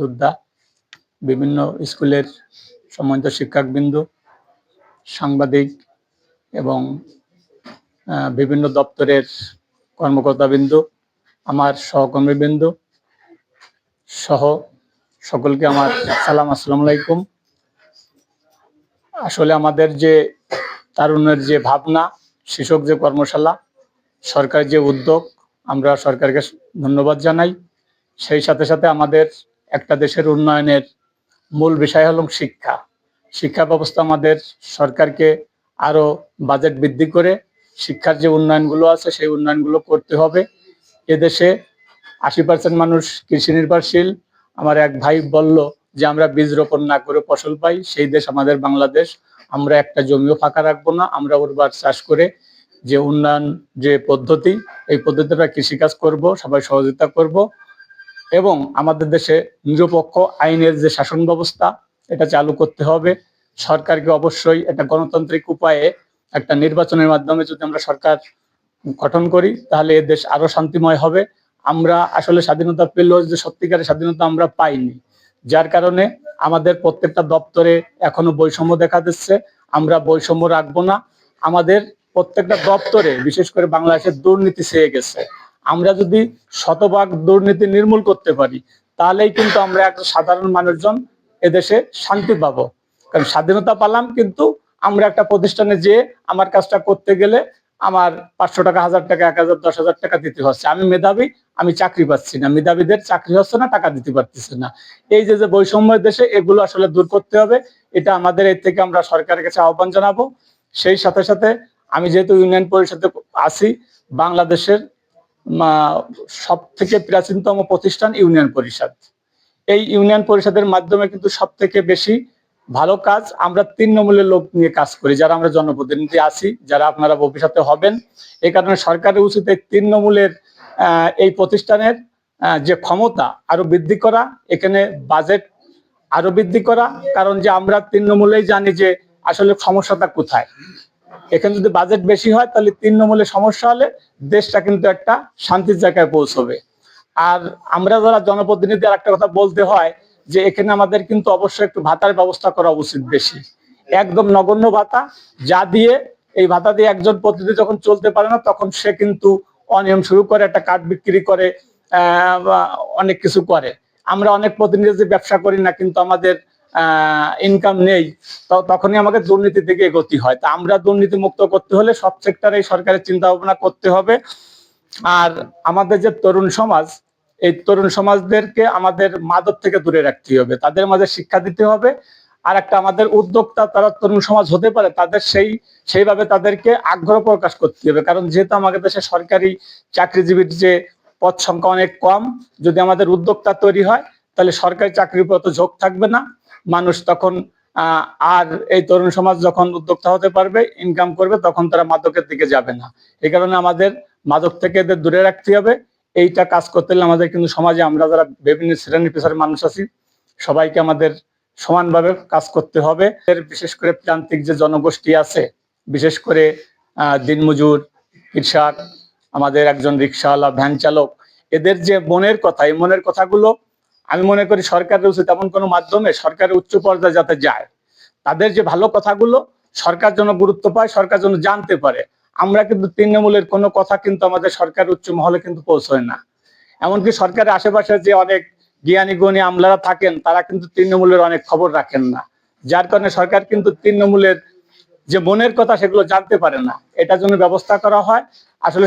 যোদ্ধা, বিভিন্ন স্কুলের সম্মানিত শিক্ষকবৃন্দ, সাংবাদিক এবং বিভিন্ন দপ্তরের কর্মকর্তাবৃন্দ, আমার সহকর্মীবৃন্দ সহ সকলকে আমার সালাম, আসসালামু আলাইকুম। আসলে আমাদের যে তারুণ্যের যে ভাবনা শিশক যে কর্মশালা, সরকার যে উদ্যোগ, আমরা সরকারকে ধন্যবাদ জানাই। সেই সাথে সাথে আমাদের একটা দেশের উন্নয়নের মূল বিষয় হল শিক্ষা। শিক্ষা ব্যবস্থা আমাদের সরকারকে আরও বাজেট বৃদ্ধি করে শিক্ষার যে উন্নয়নগুলো আছে সেই উন্নয়নগুলো করতে হবে। এদেশে আশি পার্সেন্ট মানুষ কৃষি নির্ভরশীল। আমার এক ভাই বলল যে, আমরা বীজ রোপণ না করে ফসল পাই, সেই দেশ আমাদের বাংলাদেশ। আমরা একটা জমিও ফাঁকা রাখব না, আমরা উর্বর চাষ করে যে উন্নয়ন যে পদ্ধতি, এই পদ্ধতিটা কৃষিকাজ করব, সবাই সহযোগিতা করব। এবং আমাদের দেশে নিরপেক্ষ আইনের যে শাসন ব্যবস্থা, এটা চালু করতে হবে। সরকারকে অবশ্যই একটা গণতান্ত্রিক উপায়ে একটা নির্বাচনের মাধ্যমে যদি আমরা সরকার গঠন করি, তাহলে এ দেশ আরও শান্তিময় হবে। আমরা আসলে স্বাধীনতা পেলেও যে সত্যিকারের স্বাধীনতা আমরা পাইনি, যার কারণে আমাদের প্রত্যেকটা দপ্তরে এখনও বৈষম্য দেখা দিচ্ছে। আমরা বৈষম্য রাখব না। আমাদের প্রত্যেকটা দপ্তরে, বিশেষ করে বাংলাদেশের দুর্নীতি ছেয়ে গেছে। আমরা যদি শতভাগ দুর্নীতি নির্মূল করতে পারি, তাহলেই কিন্তু আমরা একটা সাধারণ মানুষজন এদেশে শান্তি পাবো। কারণ স্বাধীনতা পালাম কিন্তু আমরা একটা প্রতিষ্ঠানে যে আমার কাজটা করতে গেলে আমার পাঁচশো টাকা, হাজার টাকা, এক হাজার, দশ হাজার টাকা দিতে হচ্ছে। আমি মেধাবী, আমি চাকরি পাচ্ছি না। মেধাবীদের চাকরি হচ্ছে না, টাকা দিতে পারতেছে না। এই যে যে বৈষম্যের দেশে, এগুলো আসলে দূর করতে হবে। এটা আমাদের এর থেকে আমরা সরকারের কাছে আহ্বান জানাব। সেই সাথে সাথে আমি যেহেতু ইউনিয়ন পরিষদে আছি, বাংলাদেশের সব থেকে প্রাচীনতম প্রতিষ্ঠান ইউনিয়ন পরিষদ। এই ইউনিয়ন পরিষদের মাধ্যমে কিন্তু সব থেকে বেশি ভালো কাজ আমরা নম্বরের লোক নিয়ে কাজ করি, যারা আমরা জনপ্রতিনিধি আছি, যারা আপনারা ভবিষ্যতে হবেন। এই কারণে সরকারের উচিত নম্বরের এই প্রতিষ্ঠানের যে ক্ষমতা আরও বৃদ্ধি করা, এখানে বাজেট আরও বৃদ্ধি করা। কারণ যে আমরা নম্বরেই জানি যে আসলে সমস্যাটা কোথায়। এখানে যদি বাজেট বেশি হয়, তাহলে তিন নম্বরে সমস্যা হলে দেশটা কিন্তু একটা শান্তির জায়গায় পৌঁছবে। আর আমরা যারা জনপ্রতিনিধি আর একটা কথা বলতে হয় যে এখানে আমাদের কিন্তু অবশ্যই একটু ভাতার ব্যবস্থা করা উচিত বেশি। একদম নগণ্য ভাতা, যা দিয়ে এই ভাতা দিয়ে একজন প্রতিনিধি যখন চলতে পারে না, তখন সে কিন্তু অনিয়ম শুরু করে, একটা কাঠ বিক্রি করে অনেক কিছু করে। আমরা অনেক প্রতিনিধি ব্যবসা করি না, কিন্তু আমাদের ইনকাম নেই তখনই আমাকে দুর্নীতি থেকে এগোতে হয়। তা আমরা দুর্নীতি মুক্ত করতে হলে সব সেক্টরে সরকারের চিন্তা ভাবনা করতে হবে। আর আমাদের যে তরুণ সমাজ, এই তরুণ সমাজদেরকে আমাদের মাদক থেকে দূরে রাখতে হবে। তাদের মাঝে শিক্ষা দিতে হবে। আর একটা আমাদের উদ্যোক্তা, তারা তরুণ সমাজ হতে পারে, তাদের সেই, সেইভাবে তাদেরকে আগ্রহ প্রকাশ করতে হবে। কারণ যেহেতু আমাদের দেশে সরকারি চাকরিজীবীর যে পদ সংখ্যা অনেক কম, যদি আমাদের উদ্যোক্তা তৈরি হয়, তাহলে সরকারি চাকরির প্রতি ঝোঁক থাকবে না। মানুষ তখন আর এই তরুণ সমাজ যখন উদ্যোক্তা হতে পারবে ইনকাম করবে, তখন তারা মাদকের দিকে যাবে না। এই কারণে আমাদের মাদক থেকে এদের দূরে রাখতে হবে। এইটা কাজ করতে হলে আমাদের কিন্তু সমাজে আমরা যারা বিভিন্ন শ্রেণি পেশার মানুষ আছি, সবাইকে আমাদের সমানভাবে কাজ করতে হবে। এর বিশেষ করে প্রান্তিক যে জনগোষ্ঠী আছে, বিশেষ করে দিনমজুর, কৃষক, আমাদের একজন রিক্সাওয়ালা, ভ্যান চালক, এদের যে মনের কথা, এই মনের কথাগুলো আমি মনে করি সরকারের উচিত এমন কোনো মাধ্যমে সরকারের উচ্চ পর্যায়ে যাতে যায়। তাদের যে ভালো কথাগুলো সরকার যেন গুরুত্ব পায়, সরকার যেন জানতে পারে। আমরা কিন্তু তৃণমূলের কোনো কথা কিন্তু আমাদের সরকার উচ্চ মহলে কিন্তু পৌঁছয় না। এমনকি সরকারের আশেপাশে যে অনেক জ্ঞানী, গুণী আমলারা থাকেন, তারা কিন্তু তৃণমূলের অনেক খবর রাখেন না। যার কারণে সরকার কিন্তু তৃণমূলের যে মনের কথা সেগুলো জানতে পারে না। এটার জন্য ব্যবস্থা করা হয়। আসলে